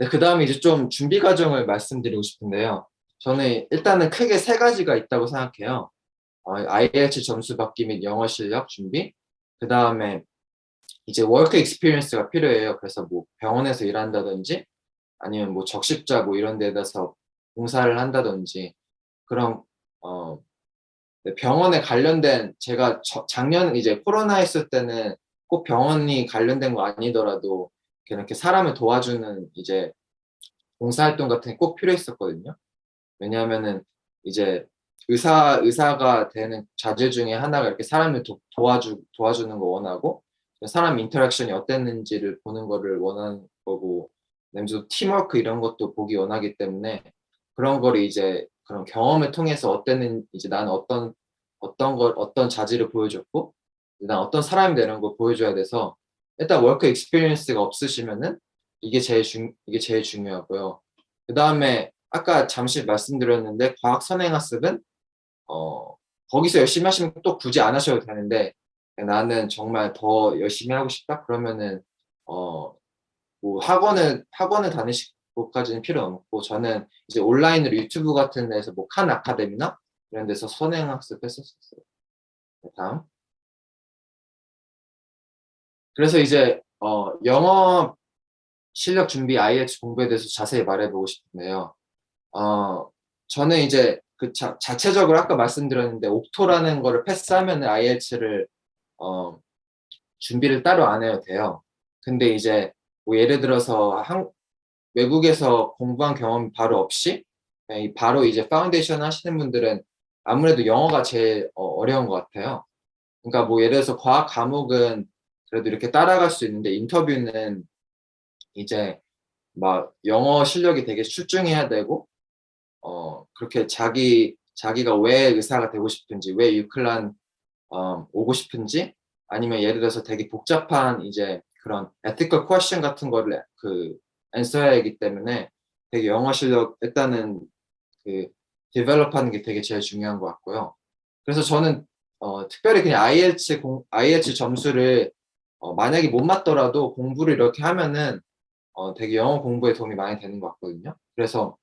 네, 그 다음에 이제 좀 준비 과정을 말씀드리고 싶은데요. 저는 일단은 크게 세 가지가 있다고 생각해요. 어, IELTS 점수 받기 및 영어 실력 준비. 그 다음에 이제 워크 익스피리언스가 필요해요. 그래서 뭐 병원에서 일한다든지 아니면 뭐 적십자 뭐 이런 데다서 봉사를 한다든지 그런 어 네, 병원에 관련된 제가 저- 작년 이제 코로나 했을 때는 꼭 병원이 관련된 거 아니더라도 이렇게 사람을 도와주는 이제 봉사활동 같은 게 꼭 필요했었거든요. 왜냐하면은 이제 의사 의사가 되는 자질 중에 하나가 이렇게 사람을 도, 도와주 도와주는 거 원하고 사람 인터랙션이 어땠는지를 보는 거를 원하는 거고 그다음에 팀워크 이런 것도 보기 원하기 때문에 그런 거를 이제 그런 경험을 통해서 어땠는 이제 나는 어떤 어떤 걸 어떤 자질을 보여줬고 난 어떤 사람이 되는 걸 보여줘야 돼서 일단 워크 익스피리언스가 없으시면은 이게 제일 중 이게 제일 중요하고요. 그 다음에 아까 잠시 말씀드렸는데 과학 선행학습은 어 거기서 열심히 하시면 또 굳이 안 하셔도 되는데 나는 정말 더 열심히 하고 싶다 그러면은 어 뭐 학원을 학원을 다니실 것까지는 필요 없고 저는 이제 온라인으로 유튜브 같은 데서 뭐 칸 아카데미나 이런 데서 선행학습 했었어요. 네, 다음. 그래서 이제 어 영어 실력 준비 IELTS 공부에 대해서 자세히 말해보고 싶은데요. 어 저는 이제 그 자, 자체적으로 아까 말씀드렸는데 옥토라는 거를 패스하면 IELTS를 어 준비를 따로 안 해도 돼요. 근데 이제 뭐 예를 들어서 한, 외국에서 공부한 경험 바로 없이 이 바로 이제 파운데이션 하시는 분들은 아무래도 영어가 제일 어, 어려운 것 같아요. 그러니까 뭐 예를 들어서 과학 과목은 그래도 이렇게 따라갈 수 있는데 인터뷰는 이제 막 영어 실력이 되게 출중해야 되고 어 그렇게 자기 자기가 왜 의사가 되고 싶은지 왜 유클란 어, 오고 싶은지 아니면 예를 들어서 되게 복잡한 이제 그런 ethical question 같은 거를 그 answer해야 하기 때문에 되게 영어 실력 일단은 그 develop 하는 게 되게 제일 중요한 것 같고요. 그래서 저는 어, 특별히 그냥 IELTS 공, IELTS 점수를 어, 만약에 못 맞더라도 공부를 이렇게 하면은 어, 되게 영어 공부에 도움이 많이 되는 것 같거든요. 그래서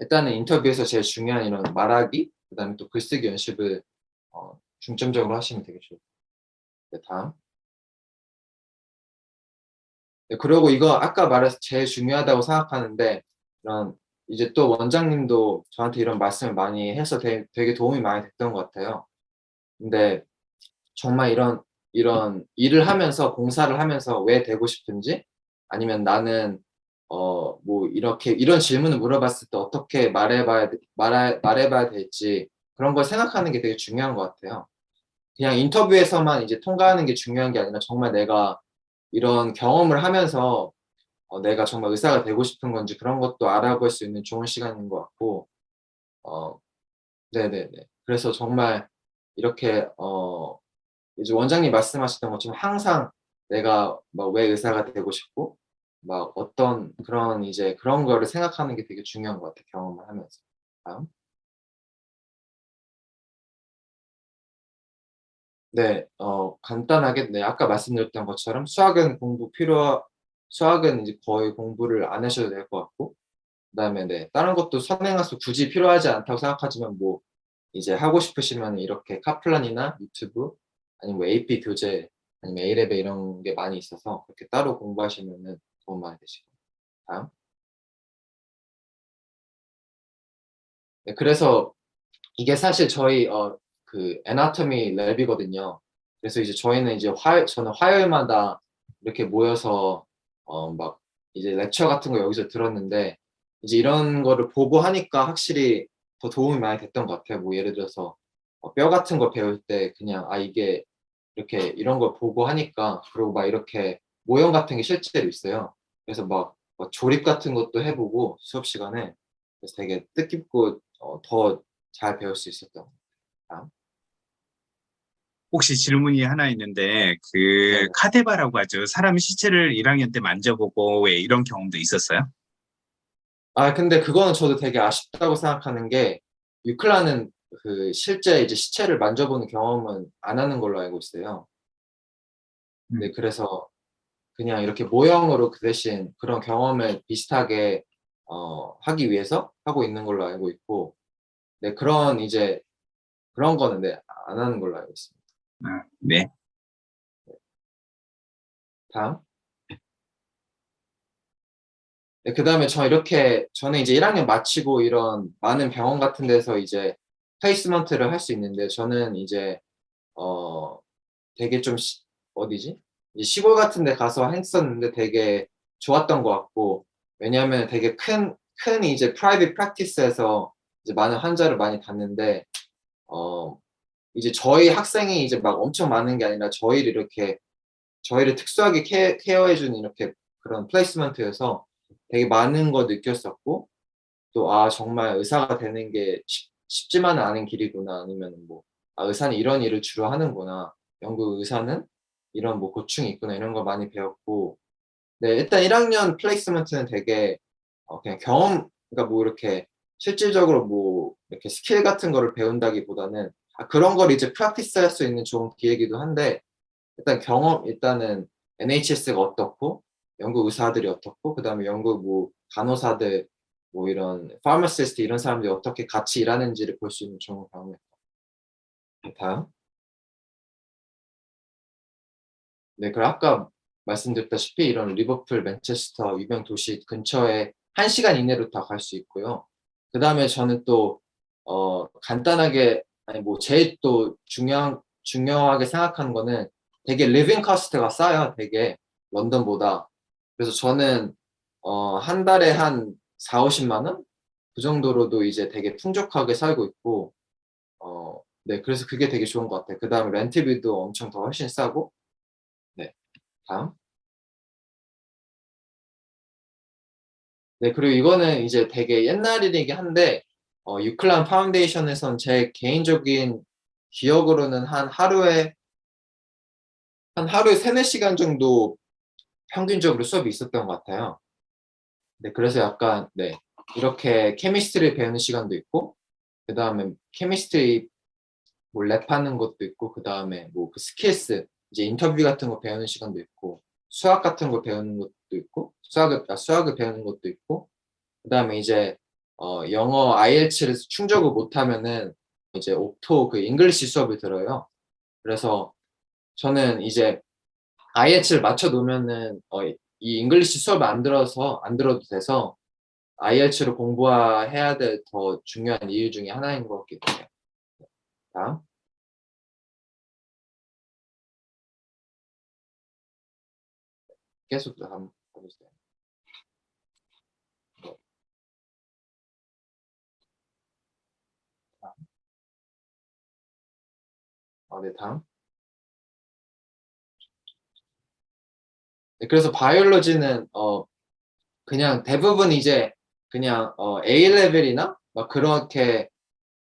일단은 인터뷰에서 제일 중요한 이런 말하기, 그 다음에 또 글쓰기 연습을 어, 중점적으로 하시면 되게 좋을 것 같아요. 네, 다음. 네, 그리고 이거 아까 말해서 제일 중요하다고 생각하는데 이런 이제 또 원장님도 저한테 이런 말씀을 많이 해서 되게, 되게 도움이 많이 됐던 것 같아요. 근데 정말 이런 이런 일을 하면서 공사를 하면서 왜 되고 싶은지 아니면 나는 어 뭐 이렇게 이런 질문을 물어봤을 때 어떻게 말해봐야 돼- 말해 말해봐야 될지 그런 걸 생각하는 게 되게 중요한 것 같아요. 그냥 인터뷰에서만 이제 통과하는 게 중요한 게 아니라 정말 내가 이런 경험을 하면서 어, 내가 정말 의사가 되고 싶은 건지 그런 것도 알아볼 수 있는 좋은 시간인 것 같고 어 네네네 그래서 정말 이렇게 어 이제 원장님 말씀하셨던 것처럼 항상 내가 막 왜 의사가 되고 싶고 막 어떤 그런 이제 그런 거를 생각하는 게 되게 중요한 것 같아요 경험을 하면서. 다음. 네, 어, 간단하게, 네, 아까 말씀드렸던 것처럼 수학은 공부 필요, 수학은 이제 거의 공부를 안 하셔도 될 것 같고, 그 다음에 네, 다른 것도 선행학습 굳이 필요하지 않다고 생각하지만 뭐, 이제 하고 싶으시면 이렇게 카플란이나 유튜브, 아니면 뭐 AP 교재, 아니면 A레벨 이런 게 많이 있어서 그렇게 따로 공부하시면은 도움 많이 되시고. 다음. 네, 그래서 이게 사실 저희, 어, 그, 애나토미 랩이거든요. 그래서 이제 저희는 이제 화, 저는 화요일마다 이렇게 모여서, 어, 막, 이제 렉처 같은 거 여기서 들었는데, 이제 이런 거를 보고 하니까 확실히 더 도움이 많이 됐던 것 같아요. 뭐, 예를 들어서, 어, 뼈 같은 거 배울 때 그냥, 아, 이게 이렇게 이런 걸 보고 하니까, 그리고 막 이렇게 모형 같은 게 실제로 있어요. 그래서 막, 막 조립 같은 것도 해보고 수업 시간에, 그래서 되게 뜻깊고, 어, 더 잘 배울 수 있었던 것 같아요. 혹시 질문이 하나 있는데 그 네. 카데바라고 하죠. 사람 시체를 1학년 때 만져보고 왜 이런 경험도 있었어요? 아, 근데 그거는 저도 되게 아쉽다고 생각하는 게, 유클라는 그 실제 이제 시체를 만져보는 경험은 안 하는 걸로 알고 있어요. 네, 음. 그래서 그냥 이렇게 모형으로 그 대신 그런 경험을 비슷하게 어, 하기 위해서 하고 있는 걸로 알고 있고, 네, 그런 이제 그런 거는 네, 안 하는 걸로 알고 있습니다. 아, 네. 다음. 네, 그 다음에 저 이렇게, 저는 이제 1학년 마치고 이런 많은 병원 같은 데서 이제 플레이스먼트를 할 수 있는데, 저는 이제, 어, 되게 좀, 시- 어디지? 시골 같은 데 가서 했었는데 되게 좋았던 것 같고, 왜냐하면 되게 큰, 큰 이제 프라이빗 프랙티스에서 이제 많은 환자를 많이 봤는데, 어, 이제 저희 학생이 이제 막 엄청 많은 게 아니라 저희를 이렇게 저희를 특수하게 케, 케어해주는 이렇게 그런 플레이스먼트여서 되게 많은 거 느꼈었고 또 아 정말 의사가 되는 게 쉽, 쉽지만은 않은 길이구나. 아니면 뭐 아, 의사는 이런 일을 주로 하는구나. 영국 의사는 이런 뭐 고충이 있구나 이런 걸 많이 배웠고. 네 일단 1학년 플레이스먼트는 되게 어, 그냥 경험 그러니까 뭐 이렇게 실질적으로 뭐 이렇게 스킬 같은 거를 배운다기보다는 아, 그런 걸 이제 프랙티스 할 수 있는 좋은 기회이기도 한데 일단 경험 일단은 NHS가 어떻고 영국 의사들이 어떻고 그다음에 영국 뭐 간호사들 뭐 이런 파마시스트 이런 사람들이 어떻게 같이 일하는지를 볼 수 있는 좋은 경험이었다. 다음. 네, 그 아까 말씀드렸다시피 이런 리버풀, 맨체스터 유명 도시 근처에 한 시간 이내로 다 갈 수 있고요. 그 다음에 저는 또 어, 간단하게 아니 뭐 제일 또 중요한 중요하게 생각하는 거는 되게 리빙 커스트가 싸요. 되게 런던보다. 그래서 저는 어, 한 달에 한 4, 50만 원? 그 정도로도 이제 되게 풍족하게 살고 있고 어, 네, 그래서 그게 되게 좋은 것 같아요. 그 다음에 렌트비도 엄청 더 훨씬 싸고 네, 다음. 네, 그리고 이거는 이제 되게 옛날 일이긴 한데 어, 유클란 파운데이션에선 제 개인적인 기억으로는 한 하루에 한 하루에 3, 4시간 정도 평균적으로 수업이 있었던 것 같아요. 네, 그래서 약간, 네, 이렇게 케미스트리 배우는 시간도 있고, 그 다음에 케미스트리 뭐 랩하는 것도 있고, 그 다음에 뭐 그 스킬스, 이제 인터뷰 같은 거 배우는 시간도 있고, 수학 같은 거 배우는 것도 있고, 수학을, 아, 수학을 배우는 것도 있고, 그 다음에 이제, 어, 영어 IELTS를 충족을 못하면은 이제 옥토 그 잉글리시 수업을 들어요. 그래서 저는 이제 IELTS를 맞춰 놓으면은 어, 이 잉글리시 수업을 안 들어서 안 들어도 돼서 IELTS를 공부해야 될 더 중요한 이유 중에 하나인 것 같기도 해요. 다음. 계속 한번 보세요. 아, 네, 다음. 그래서 바이올로지는 어 그냥 대부분 이제 그냥 어 A 레벨이나 막 그렇게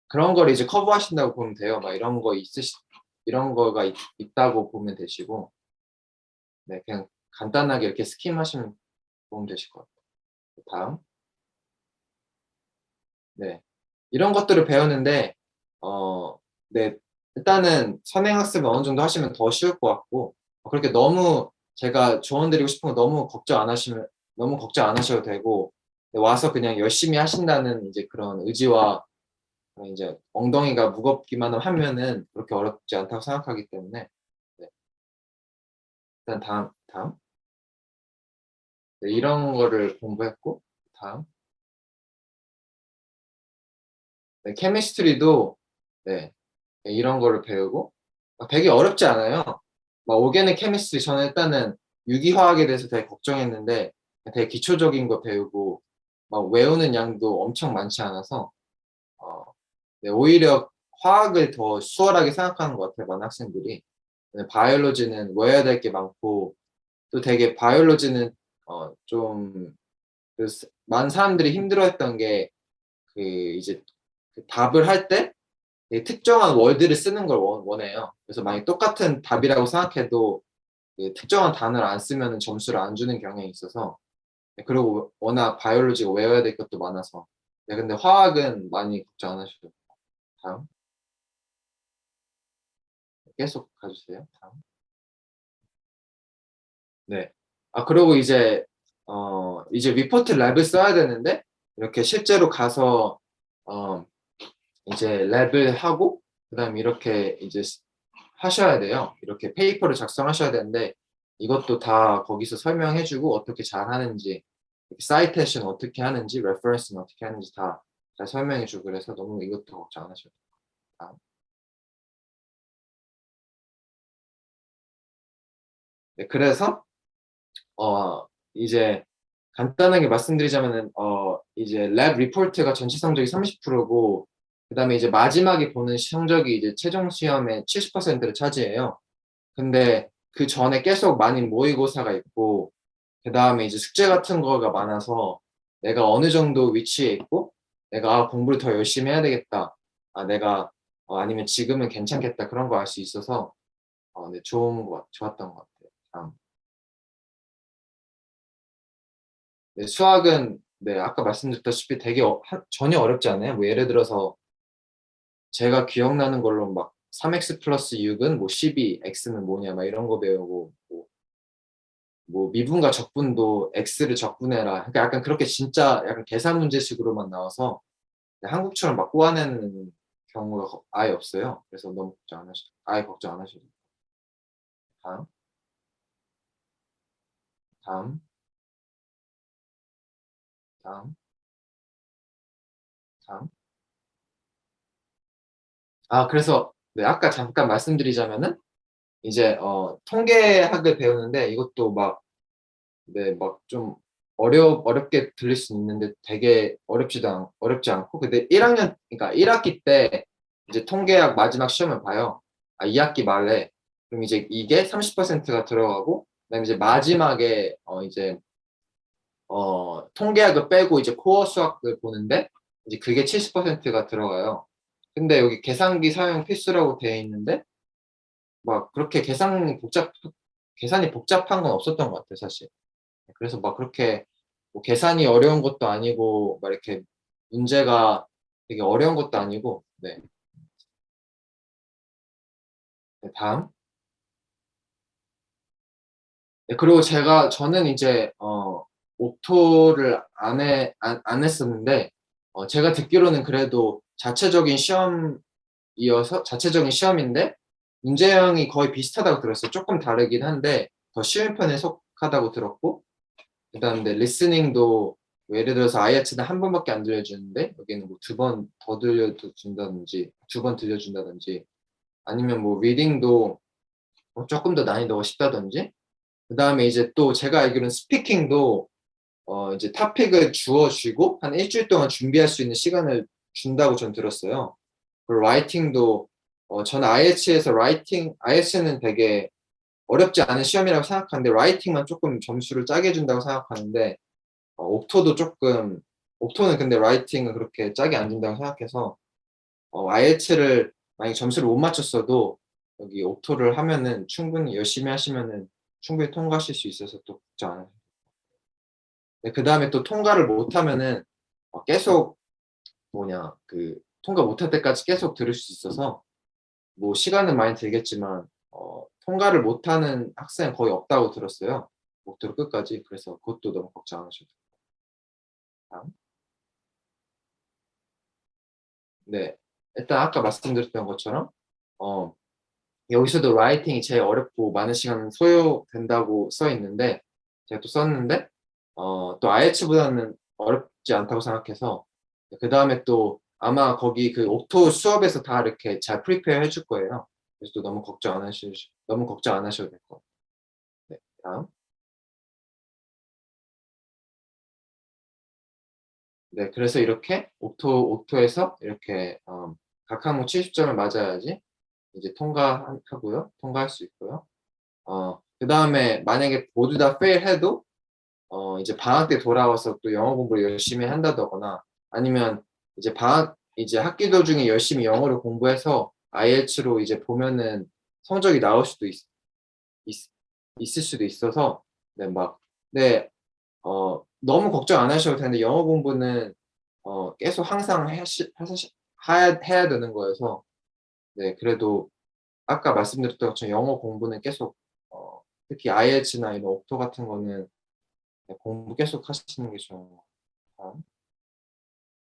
그런 걸 이제 커버하신다고 보면 돼요. 막 이런 거 있으시 이런 거가 있, 있다고 보면 되시고 네 그냥 간단하게 이렇게 스kim 하시면 보면 되실 것 같아요. 다음 네 이런 것들을 배우는데 어네 일단은 선행학습을 어느 정도 하시면 더 쉬울 것 같고 그렇게 너무 제가 조언 드리고 싶은 거 너무 걱정 안 하시면 너무 걱정 안 하셔도 되고 와서 그냥 열심히 하신다는 이제 그런 의지와 이제 엉덩이가 무겁기만 하면은 그렇게 어렵지 않다고 생각하기 때문에 네. 일단 다음 다음 네, 이런 거를 공부했고 다음 네, 케미스트리도 네, 네, 이런 거를 배우고 되게 어렵지 않아요. 막 오게닉 케미스트리 저는 일단은 유기화학에 대해서 되게 걱정했는데 되게 기초적인 거 배우고 막 외우는 양도 엄청 많지 않아서 어, 네, 오히려 화학을 더 수월하게 생각하는 것 같아요 많은 학생들이. 네, 바이올로지는 외워야 될 게 많고 또 되게 바이올로지는 어, 좀 그, 많은 사람들이 힘들어했던 게 그 이제 그 답을 할때 되게 특정한 월드를 쓰는 걸 원, 원해요. 그래서 만약 똑같은 답이라고 생각해도 그 특정한 단어를 안 쓰면 점수를 안 주는 경향이 있어서 네, 그리고 워낙 바이올로지가 외워야 될 것도 많아서 네, 근데 화학은 많이 걱정 안 하셔도 돼요. 다음 계속 가주세요. 다음 네 아, 그리고 이제, 어, 이제 리포트 랩을 써야 되는데, 이렇게 실제로 가서, 어, 이제 랩을 하고, 그 다음에 이렇게 이제 스- 하셔야 돼요. 이렇게 페이퍼를 작성하셔야 되는데, 이것도 다 거기서 설명해주고, 어떻게 잘 하는지, 사이테이션 어떻게 하는지, 레퍼런스는 어떻게 하는지 다 잘 설명해주고, 그래서 너무 이것도 걱정 안 하셔도 돼요. 네, 그래서, 어, 이제 간단하게 말씀드리자면은, 어, 이제 랩 리포트가 전체 성적이 30%고, 그 다음에 이제 마지막에 보는 성적이 이제 최종 시험의 70%를 차지해요. 근데 그 전에 계속 많이 모의고사가 있고, 그 다음에 이제 숙제 같은 거가 많아서 내가 어느 정도 위치에 있고, 내가 아, 공부를 더 열심히 해야 되겠다. 아, 내가, 어, 아니면 지금은 괜찮겠다. 그런 거 알 수 있어서, 어, 네, 좋은 거, 같- 좋았던 것 같아요. 네, 수학은 네, 아까 말씀드렸다시피 되게 어- 하- 전혀 어렵지 않아요. 뭐 예를 들어서 제가 기억나는 걸로 막 3x 플러스 6은 뭐 12, x는 뭐냐 막 이런 거 배우고 뭐, 뭐 미분과 적분도 x를 적분해라. 그러니까 약간 그렇게 진짜 약간 계산 문제식으로만 나와서 한국처럼 막 꼬아내는 경우가 거- 아예 없어요. 그래서 너무 걱정 안 하셔도 아예 걱정 안 하셔도. 다음. 다음. 다음. 다음. 아, 그래서, 네, 아까 잠깐 말씀드리자면은, 이제, 어, 통계학을 배우는데, 이것도 막, 네, 막 좀, 어려, 어렵게 들릴 수 있는데, 되게 어렵지도 않, 어렵지 않고, 근데 1학년, 그러니까 1학기 때, 이제 통계학 마지막 시험을 봐요. 아, 2학기 말에. 그럼 이제 이게 30%가 들어가고, 그다음에 이제 마지막에, 어, 이제, 어, 통계학을 빼고 이제 코어 수학을 보는데, 이제 그게 70%가 들어가요. 근데 여기 계산기 사용 필수라고 되어 있는데, 막 그렇게 계산이 복잡, 계산이 복잡한 건 없었던 것 같아요, 사실. 그래서 막 그렇게 뭐 계산이 어려운 것도 아니고, 막 이렇게 문제가 되게 어려운 것도 아니고, 네. 네, 다음. 네, 그리고 제가, 저는 이제, 어, 옥토를 안 해, 안, 안 했었는데, 어, 제가 듣기로는 그래도 자체적인 시험이어서, 자체적인 시험인데, 문제형이 거의 비슷하다고 들었어요. 조금 다르긴 한데, 더 쉬운 편에 속하다고 들었고, 그 다음에 리스닝도, 뭐 예를 들어서 IELTS는 한 번밖에 안 들려주는데, 여기는 뭐 두 번 더 들려준다든지, 두 번 들려준다든지, 아니면 뭐 리딩도 뭐 조금 더 난이도가 쉽다든지, 그 다음에 이제 또 제가 알기로는 스피킹도 어 이제 토픽을 주어주고 한 일주일 동안 준비할 수 있는 시간을 준다고 전 들었어요. 그리고 라이팅도 어 저는 IELTS에서 라이팅 IELTS는 되게 어렵지 않은 시험이라고 생각하는데 라이팅만 조금 점수를 짜게 준다고 생각하는데 어, 옥토도 조금 옥토는 근데 라이팅은 그렇게 짜게 안 준다고 생각해서 어, IELTS를 만약 점수를 못 맞췄어도 여기 옥토를 하면은 충분히 열심히 하시면은 충분히 통과하실 수 있어서 또 걱정 안 해요. 네, 그 다음에 또 통과를 못하면은 어, 계속 뭐냐 그 통과 못할 때까지 계속 들을 수 있어서 뭐 시간은 많이 들겠지만 어, 통과를 못하는 학생은 거의 없다고 들었어요. 목표로 끝까지 그래서 그것도 너무 걱정 안 하셔도 돼요. 네, 일단 아까 말씀드렸던 것처럼 어, 여기서도 라이팅이 제일 어렵고 많은 시간 소요된다고 써 있는데 제가 또 썼는데 어, 또 IELTS보다는 어렵지 않다고 생각해서 그 다음에 또 아마 거기 그 옥토 수업에서 다 이렇게 잘 프리페어 해줄 거예요. 그래서 또 너무 걱정 안 하셔 너무 걱정 안 하셔도 될것 같아요. 네, 다음. 네, 그래서 이렇게 옥토 옥토에서 이렇게 어, 각 항목 70점을 맞아야지 이제 통과하고요. 통과할 수 있고요. 어, 그 다음에 만약에 모두 다 fail 해도 어, 이제 방학 때 돌아와서 또 영어 공부를 열심히 한다거나 아니면 이제 방학 이제 학기 도중에 열심히 영어를 공부해서 IELTS로 이제 보면은 성적이 나올 수도 있, 있, 있을 수도 있어서 네, 막 네, 어, 너무 걱정 안 하셔도 되는데 영어 공부는 어, 계속 항상 하시, 해야, 해야 되는 거여서 네, 그래도 아까 말씀드렸던 것처럼 영어 공부는 계속 어, 특히 IELTS나 이런 옥토 같은 거는 공부 계속 하시는 게 좋은 것 같아요.